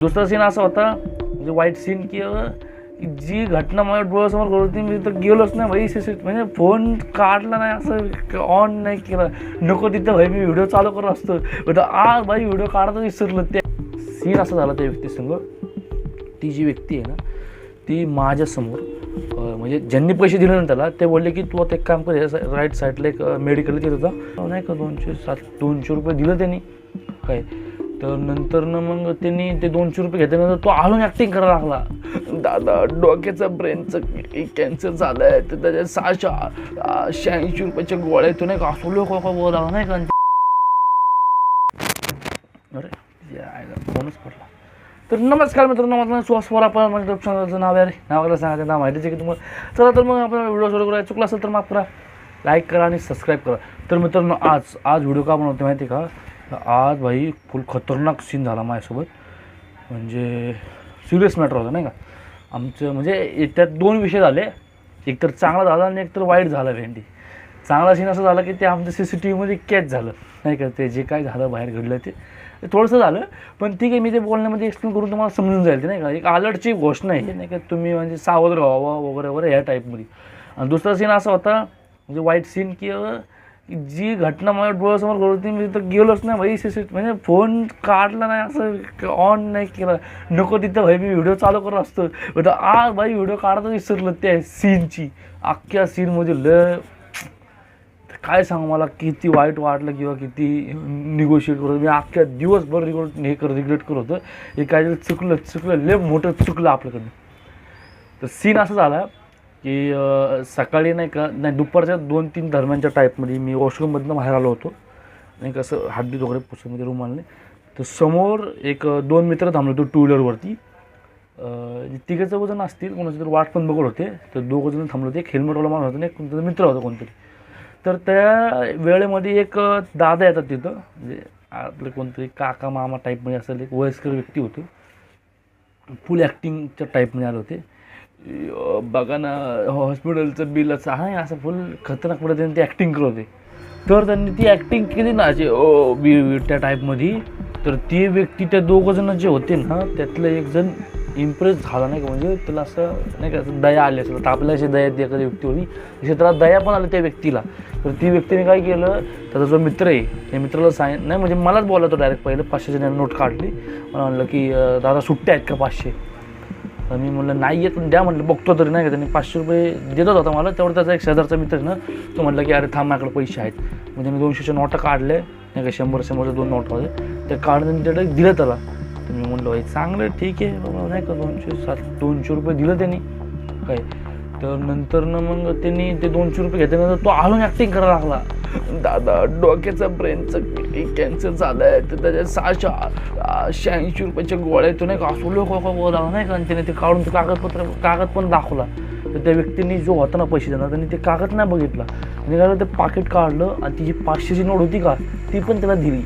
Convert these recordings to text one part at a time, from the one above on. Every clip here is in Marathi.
दुसरा सीन असा होता म्हणजे वाईट सीन की जी घटना माझ्या डोळ्यासमोर घडत होती मी तर गेलोच नाही भाई सीसी म्हणजे फोन काढला नाही असं ऑन नाही केला. नको तिथं भाई मी व्हिडिओ चालू करत असतो. बट आज भाई व्हिडिओ काढायचं विसरलं. ते सीन असं झालं त्या व्यक्तीसंग ती जी व्यक्ती आहे ना ती माझ्यासमोर म्हणजे ज्यांनी पैसे दिले ना त्याला ते बोलले की तू आता एक काम कर राईट साईडला एक मेडिकल तिथं जा नाही का दोनशे सात दोनशे रुपये दिलं त्यांनी. काय? तर नंतर ना मग त्यांनी ते दोनशे रुपये घेतल्यानंतर तो अजून ॲक्टिंग करायला लागला. दादा डोक्याचा ब्रेनचं कॅन्सर झालं आहे तर त्याच्या सहाशे शहाऐंशी रुपयाच्या गोळ्या तो नाही का असं लोक बोलावं नाही का? अरे फोनच पडला. तर नमस्कार मित्रांनो माझं सुहासवर आपण म्हणजे चॅनलचं नाव आहे रे. नावाला सांगायचं नाव माहितीच आहे की तुम्हाला. चला तर मग आपण व्हिडिओ सुरू करूया. चुकला असेल तर माफ करा लाईक करा आणि सबस्क्राईब करा. तर मित्रांनो आज आज व्हिडिओ का बनवते माहिती आहे का? आज भाई फुल खतरनाक सीन झाला माझ्यासोबत. म्हणजे सिरियस मॅटर होता नाही का? आमचं म्हणजे त्यात दोन विषय झाले. एक तर चांगला झाला आणि एक तर वाईट झाला भेंडी. चांगला सीन असं झाला की ते आमच्या सी सी टी व्हीमध्ये कॅच झालं. नाही का? ते जे काय झालं बाहेर घडलं ते. ते थोडंसं झालं पण ठीक आहे मी ते बोलण्यामध्ये एक्सप्लेन करून तुम्हाला समजून जाईल ते नाही का? एक अलर्टची घोषणा आहे. नाही का? तुम्ही म्हणजे सावध राहावा वगैरे वगैरे ह्या टाईपमध्ये आणि दुसरा सीन असा होता म्हणजे वाईट सीन की जी घटना माझ्या डोळ्यासमोर घडत होती मी तर गेलोच नाही भाई सी सी म्हणजे फोन काढला नाही असं ऑन नाही केलं. नको तिथं भाई मी व्हिडिओ चालू करत असतो. बट आज भाई व्हिडिओ काढायचं विसरलं त्या सीनची अख्ख्या सीनमध्ये लय काय सांगू मला किती वाईट वाटलं किंवा किती निगोशिएट करत मी अख्ख्या दिवसभर रिगोट हे कर रिग्रेट करत होतं. हे काहीतरी चुकलं चुकलं लय मोठं चुकलं आपल्याकडनं. तर सीन असं झाला की सकाळी नाही का नाही दुपारच्या दोन तीन दरम्यानच्या टाईपमध्ये मी वॉशरूममधनं बाहेर आलो होतो. नाही का असं वगैरे पुस्तकमध्ये रुमालने तर समोर एक दोन मित्र थांबले होते टू व्हीलरवरती तिघे वजन असतील कोणाची तरी वाट पण बघत होते. तर दोघं जण थांबले होते एक हेल्मेटवाला माणूस होता नाही एक कोणता मित्र होता कोणतरी. तर त्या वेळेमध्ये एक दादा येतात तिथं. म्हणजे आपलं कोणतरी काका मामा टाईपमध्ये असेल एक वयस्कर व्यक्ती होते. फुल ॲक्टिंगच्या टाईपमध्ये आले होते. बघा ना हॉस्पिटलचं बिल असं आहे असं फुल खतरनाक पद्धतीने ते ॲक्टिंग करत होते. तर त्यांनी ती ॲक्टिंग केली ना असे ओ बी त्या टाईपमध्ये तर ते व्यक्ती त्या दोघंजणं जे होते ना त्यातलं एक जण इम्प्रेस झाला नाही का? म्हणजे त्याला असं नाही का दया आली असं तापल्या अशी दया येते एखादी व्यक्ती होती. असे त्याला दया पण आली त्या व्यक्तीला. तर ती व्यक्तीने काय केलं त्याचा जो मित्र आहे त्या मित्राला सांग नाही म्हणजे मलाच बोलला तो डायरेक्ट पहिलं पाचशेच्या नोट काढली. मला म्हणलं की दादा सुट्ट्या आहेत का पाचशे? मी म्हणलं नाही येत पण द्या म्हणलं बघतो तरी नाही का? त्यांनी पाचशे रुपये देतच होता मला. तेवढं त्याचा एक शेजारचा मित्र ना तो म्हटलं की अरे थांब माझ्याकडे पैसे आहेत. मग त्यांनी दोनशेच्या नोटा काढले नाही का शंभर शंभरच्या दोन नोट होते. ते काढून त्यांनी त्याला दिलं त्याला. मी म्हणलं भाई चांगलं ठीक आहे बाबा नाही का दोनशे सात दोनशे रुपये दिलं त्यांनी. काय? तर नंतर ना मग त्यांनी ते दोनशे रुपये घेतल्यानंतर तो अजून ॲक्टिंग करायला लागला. दादा डोक्याचा ब्रेनचं कॅन्सर झालं आहे तर त्याच्या सहाशे शहाऐंशी रुपयाच्या गोळ्या तो नाही का असं लोक बोलावं नाही का आणि त्याने ते काढून ते कागदपत्र कागद पण दाखवला. तर त्या व्यक्तीने जो होता ना पैसे देणार त्यांनी ते कागद नाही बघितला. आणि काय ते पाकिट काढलं आणि ती जी पाचशेची नोट होती का ती पण त्याला दिली.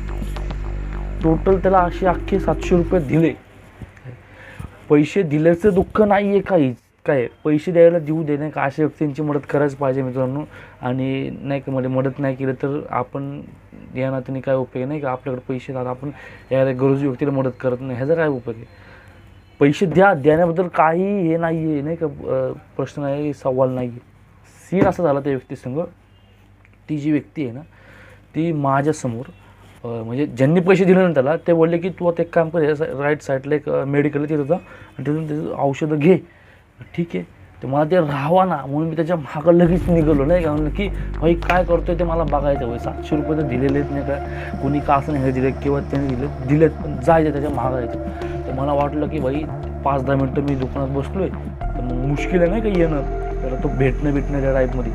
टोटल त्याला असे अख्खे सातशे रुपये दिले. पैसे दिल्याचं दुःख नाही आहे काहीच. काय पैसे द्यायला देऊ दे नाही का अशा व्यक्तींची मदत करायच पाहिजे मित्रांनो. आणि नाही का म्हणजे मदत नाही केलं तर आपण या नात्याने काय उपयोग आहे? नाही का आपल्याकडे पैसे राहतात आपण या गरजू व्यक्तीला मदत करत नाही. ह्याचा काय उपयोग आहे? पैसे द्या देण्याबद्दल काही हे नाही आहे नाही का प्रश्न नाही सवाल नाही सीन असा झाला त्या व्यक्तीसंग ती जी व्यक्ती आहे ना ती माझ्यासमोर म्हणजे ज्यांनी पैसे दिले ना त्याला ते बोलले की तू आता एक काम कर राईट साईडला एक मेडिकल तिथं जा आणि तिथून त्याचं औषधं घे. ठीक आहे? ते मला ते राहावा ना म्हणून मी त्याच्या मागं लगेच निघालो. नाही का? म्हणलं की भाई काय करतोय ते मला बघायचं होय सातशे रुपये तर दिलेले आहेत नाही का? कोणी का असं नाही दिले किंवा त्याने दिले दिलेत पण जायचं त्याच्या मागं जायचं. तर मला वाटलं की भाई पाच दहा मिनटं मी दुकानात बसलो आहे तर मग मुश्किल आहे नाही का येणं? तर तो भेटणं भेटणं त्या टाईपमध्ये.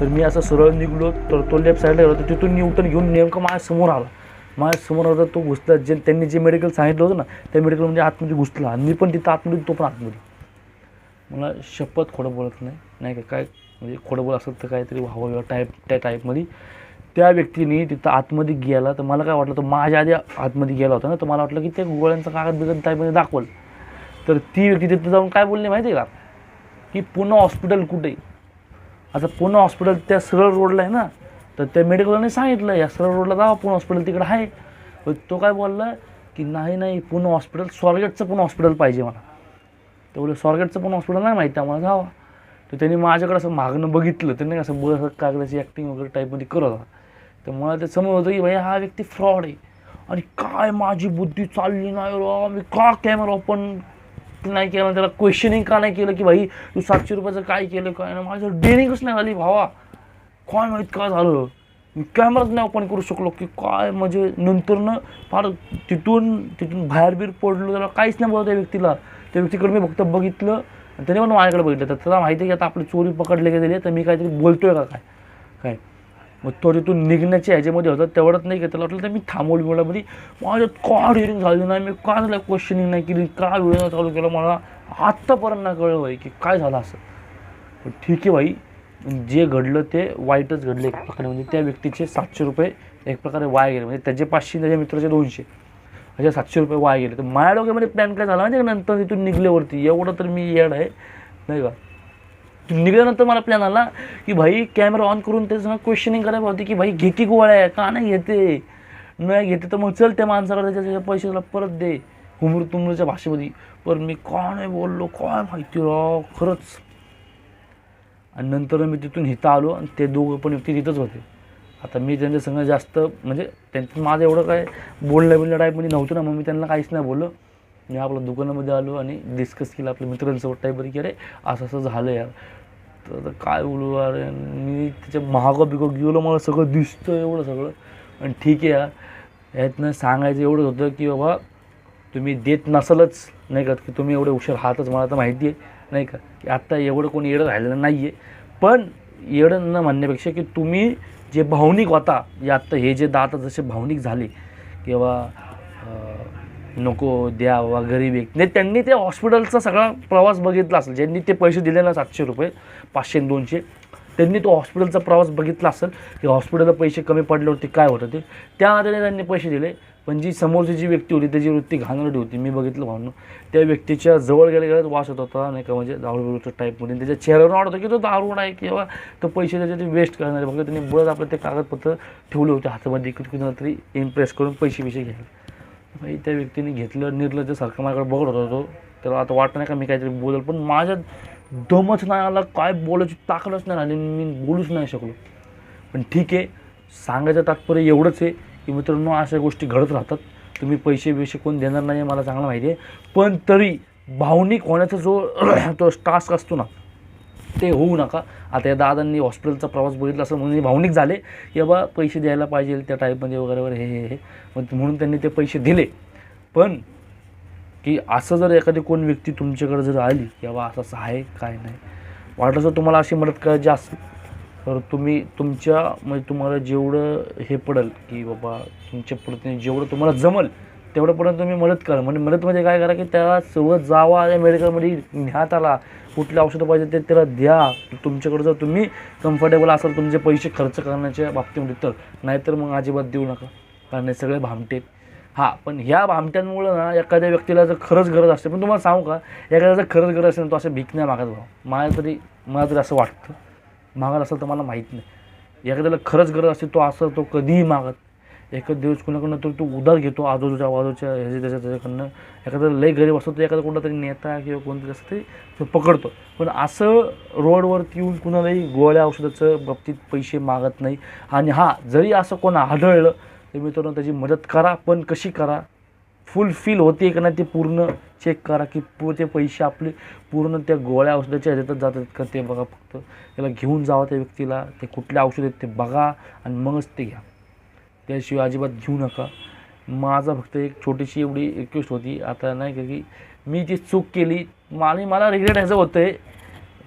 तर मी असं सरळ निघलो तर तो लेफ्ट साईडला गेलो तर तिथून न्यूटन घेऊन नेमकं माझ्यासमोर आला. माझ्यासमोर आला तो घुसला. जे त्यांनी जे मेडिकल सांगितलं होतं ना त्या मेडिकल म्हणजे आतमध्ये घुसला. आणि मी पण तिथं आतमध्ये तो पण आतमध्ये. मला शपथ खोडं बोलत नाही. नाही का? काय म्हणजे खोडं बोल असेल तर काहीतरी व्हावं किंवा टाईप त्या टाईपमध्ये त्या व्यक्तीने तिथं आतमध्ये गेला तर मला काय वाटलं तो माझ्या आधी आतमध्ये गेला होता ना तर मला वाटलं की त्या गोळ्यांचा कागद बिगद टाईपमध्ये दाखवल. तर ती व्यक्ती तिथं जाऊन काय बोलली माहिती आहे का? की पुणे हॉस्पिटल कुठे? आता पुणे हॉस्पिटल त्या सरळ रोडला आहे ना तर त्या मेडिकलने सांगितलं या सरळ रोडला जावा पुणे हॉस्पिटल तिकडे आहे. तो काय बोलला की नाही नाही पुणे हॉस्पिटल स्वारगेटचं पुणे हॉस्पिटल पाहिजे मला. तर बोलले स्वारगेटचं पण हॉस्पिटल नाही माहिती आम्हाला जावा. तर त्यांनी माझ्याकडे असं मागणं बघितलं. त्यांनी असं बस कागदाची ॲक्टिंग वगैरे टाईपमध्ये करत होता. तर मला ते समज होतं की भाई हा व्यक्ती फ्रॉड आहे. आणि काय माझी बुद्धी चालली नाही राव मी का कॅमेरा ओपन नाही केला? त्याला क्वेश्चनिंग का नाही केलं की भाई तू सातशे रुपयाचं काय केलं काय नाही? माझं डेनिंगच नाही झाली भावा. काय माहीत काय झालं? मी कॅमेराच नाही ओपन करू शकलो की काय? म्हणजे नंतरनं फार तिथून तिथून बाहेर बीर पडलो त्याला काहीच नाही बोलत त्या व्यक्तीला. त्या व्यक्तीकडे मी फक्त बघितलं आणि त्याने पण माझ्याकडे बघितलं. तर त्याला माहिती आहे की आता आपली चोरी पकडले गेलेली आहे तर मी काहीतरी बोलतोय का काय? काय? मग तो तिथून निघण्याच्या ह्याच्यामध्ये होता तेवढंच नाही की? त्याला वाटलं तर मी थांबवली मुलामध्ये माझ्यात का डिअरिंग झाली नाही मी का झालं क्वेश्चनिंग नाही केली का वेळ चालू केला मला आत्तापर्यंत कळलं भाई की काय झालं असं. पण ठीक आहे भाई जे घडलं ते वाईटच घडलं एक प्रकारे. म्हणजे त्या व्यक्तीचे सातशे रुपये एक प्रकारे वाया गेले. म्हणजे त्याचे पाचशे त्याच्या मित्राचे दोनशे. असे सातशे रुपये वाया गेले. तर माझ्या डोक्यामध्ये प्लॅन काय झाला म्हणजे नंतर तिथून निघल्यावरती. एवढं तर मी येड आहे. नाही का? निघल्यानंतर निघाल्यानंतर मला प्लॅन आला की भाई कॅमेरा ऑन करून त्याचं क्वेश्चनिंग करायला होती की भाई घे की गोळ्या. का नाही घेते? नाही घेते तर मग चल त्या माणसाला त्याच्या पैशाला परत दे. हुमूर तुमरूच्या भाषेमध्ये. पण मी कोण नाही बोललो काय माहिती राव खरंच. आणि नंतर मी तिथून इथं आलो आणि ते दोघं पण व्यक्ती तिथंच होते. आता मी त्यांच्या संग जास्त म्हणजे त्यांचं माझं एवढं काय बोलणं बिलणं टाईपमध्ये म्हणजे नव्हतं ना मग मी त्यांना काहीच नाही बोललो. मी आपल्या दुकानामध्ये आलो आणि डिस्कस केलं आपल्या मित्रांसोबत टाईपमध्ये की अरे असं असं झालं यार. तर आता काय बोलू अरे मी त्याच्या महागो बिगो गेलो मला सगळं दिसतं एवढं सगळं. आणि ठीक आहे यार. यातनं सांगायचं एवढंच होतं की बाबा तुम्ही देत नसलच नाही का? की तुम्ही एवढे हुशार आहातच मला तर माहिती आहे नाही का? की आत्ता एवढं कोणी येडं राहिलेलं नाही आहे पण येडं न म्हणण्यापेक्षा की तुम्ही जे भावनिक होता यात आत्ता हे जे दात जसे भावनिक झाले किंवा नको द्या वा गरीब नाही त्यांनी ते हॉस्पिटलचा सगळा प्रवास बघितला असेल. ज्यांनी ते पैसे दिले ना सातशे रुपये पाचशे दोनशे त्यांनी तो हॉस्पिटलचा प्रवास बघितला असेल की हॉस्पिटलला पैसे कमी पडल्यावरती काय होतं ते. त्या आधारे त्यांनी पैसे दिले. पण जी समोरची जी व्यक्ती होती त्याची वृत्ती घाणरडी होती. मी बघितलं भावनं त्या व्यक्तीच्या जवळ गेल्या गेल्यात वास होत होता नाही का? म्हणजे दारू टाईपमध्ये त्याच्या चेहऱ्यावर वाटत की तो दारूड आहे किंवा तो पैसे त्याचे ते वेस्ट करणार आहे. फक्त त्यांनी बळच आपलं ते कागदपत्र ठेवले होते हातामध्ये. की कुणाला तरी इम्प्रेस करून पैसे पैसे घ्यायला. म्हणजे त्या व्यक्तीने घेतलं निर्लज्जसारखं माझ्याकडे बघत होता तो. त्याला आता वाटत नाही का मी काहीतरी बोलेल पण माझ्या दमच नाही आला. काय बोलायची ताकदच नाही आली. मी बोलूच नाही शकलो. पण ठीक आहे. सांगायचं तात्पर्य एवढंच आहे. की मित्रांनो अशा गोष्टी घडत राहतात. तुम्ही पैसे बिशे कोण देणार नाही मला चांगलं माहिती आहे. पण तरी भावनिक होण्याचा जो तो टास्क असतो ना ते होऊ नका. आता या दादांनी हॉस्पिटलचा प्रवास बघितला असं म्हणून हे भावनिक झाले. की बाबा पैसे द्यायला पाहिजे त्या टाईपमध्ये वगैरे वगैरे हे हे म्हणून त्यांनी ते पैसे दिले. पण की असं जर एखादी कोण व्यक्ती तुमच्याकडे जर आली की बाबा असं असं आहे काय नाही. वाटलं जर तुम्हाला अशी मदत करायची असेल तर तुम्ही तुमच्या म्हणजे तुम्हाला जेवढं हे पडेल की बाबा तुमच्या पद्धतीने जेवढं तुम्हाला जमल तेवढंपर्यंत तुम्ही मदत करा. म्हणजे मदत म्हणजे काय करा की त्याला सगळं जावा या मेडिकलमध्ये न्या त्याला कुठले औषधं पाहिजे ते त्याला द्या. तुमच्याकडे जर तुम्ही कम्फर्टेबल असाल तुमचे पैसे खर्च करण्याच्या बाबतीमध्ये तर. नाहीतर मग अजिबात देऊ नका. कारण हे सगळे भामटे हां पण ह्या भामट्यांमुळं ना एखाद्या व्यक्तीला जर खरंच गरज असते पण तुम्हाला सांगू का? एखाद्या जर खरंच गरज असेल तर तो असं भीक नाही मागत भाऊ. मला तरी मला तरी असं वाटतं. मागत असेल तर मला माहीत नाही. एखाद्याला खरंच गरज असते तो असं तो कधीही मागत. एखाद दिवस कुणाकडनं तर तो उधार घेतो आजूबाजूच्या आजूच्या ह्याच्या त्याच्या त्याच्याकडनं. एखादा लय गरीब असतो तो एखादा कोणता तरी नेता किंवा कोणतरी असं ते तो पकडतो. पण असं रोडवरती येऊन कुणालाही गोळ्या औषधाचं बाबतीत पैसे मागत नाही. आणि हां जरी असं कोण आढळलं तर मित्रांनो त्याची मदत करा पण कशी करा फुल फील होते का नाही ते पूर्ण चेक करा की पू ते पैसे आपले पूर्ण त्या गोळ्या औषधाच्या ह्याच्यातच जातात का ते बघा फक्त. त्याला घेऊन जावं त्या व्यक्तीला ते कुठले औषध आहेत ते बघा आणि मगच ते घ्या. त्याशिवाय अजिबात घेऊ नका. माझा फक्त एक छोटीशी एवढी रिक्वेस्ट होती. आता नाही का की मी जी चूक केली मला मला रिग्रेट ह्याचं होतं आहे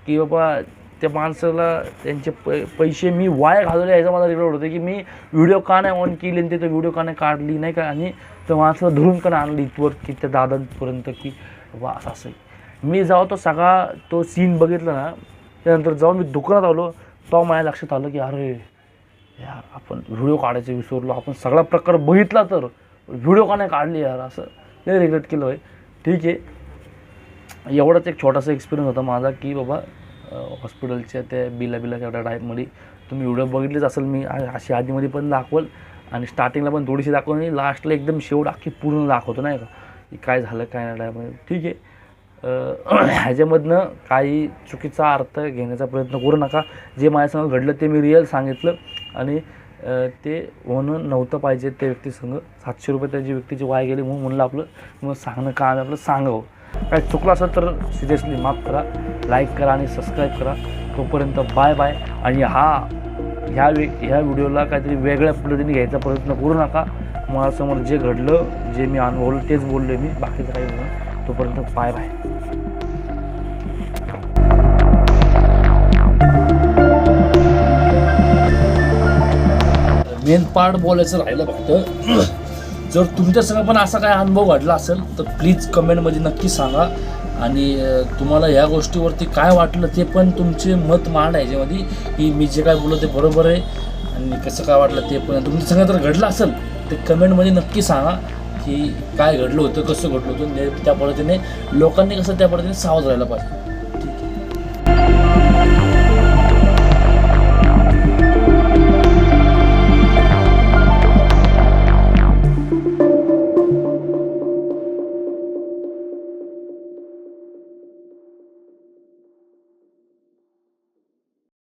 की बाबा त्या माणसाला त्यांचे पै पैसे मी वाया घालवले याचा मला रिग्रेट होतं की मी व्हिडिओ का नाही ऑन केली आणि ते व्हिडिओ का नाही काढली नाही का? आणि त्या माणसाला धरून का नाही आणली इथवर की त्या दादांपर्यंत की वा असं असं आहे. मी जाऊ तो सगळा तो सीन बघितला ना त्यानंतर जाऊन मी दुकानात आलो तेव्हा माझ्या लक्षात आलं की अरे यार आपण व्हिडिओ काढायचं विसरलो आपण सगळा प्रकार बघितला तर व्हिडिओ का नाही काढली यार असं नाही रिग्रेट केलं आहे ठीक आहे. एवढाच एक छोटासा एक्सपिरियन्स होता माझा की बाबा हॉस्पिटलच्या त्या बिला बिलाच्या डायमध्ये तुम्ही व्हिडिओ बघितलेच असेल मी अशी आधीमध्ये पण दाखवल. आणि स्टार्टिंगला पण थोडीशी दाखवून आणि लास्टला एकदम शेवट अख्खी पूर्ण दाखवतो नाही का? की काय झालं काय नाही डायमध्ये ठीक आहे. ह्याच्यामधनं काही चुकीचा अर्थ घेण्याचा प्रयत्न करू नका. जे माझ्यासंग घडलं ते मी रिअल सांगितलं. आणि ते होणं नव्हतं पाहिजे त्या व्यक्तीसंग. सातशे रुपये त्याची व्यक्तीची वाय गेली म्हणून म्हणलं आपलं. मग सांगणं काम आपलं सांगावं. काय चुकलं असेल तर सिरियसली माफ करा लाईक करा आणि सबस्क्राईब करा. तोपर्यंत बाय बाय आणि हा ह्या वे ह्या व्हिडिओला काहीतरी वेगळ्या पद्धतीने घ्यायचा प्रयत्न करू नका. माझ्यासमोर जे घडलं जे मी अनुभवलं तेच बोललो मी. बाकीचं काही बोलणं तोपर्यंत बाय बाय मेन पार्ट बोलायचं राहिलं फक्त. जर तुमच्यासंग पण असा काय अनुभव घडला असेल तर प्लीज कमेंटमध्ये नक्की सांगा. आणि तुम्हाला ह्या गोष्टीवरती काय वाटलं ते पण तुमचे मत मांडा याच्यामध्ये की मी जे काय बोललो ते बरोबर आहे आणि कसं काय वाटलं ते पण. तुमच्या संग जर घडलं असेल ते कमेंटमध्ये नक्की सांगा की काय घडलं होतं कसं घडलं होतं म्हणजे त्या पद्धतीने लोकांनी कसं त्या पद्धतीने सावध राहिलं पाहिजे.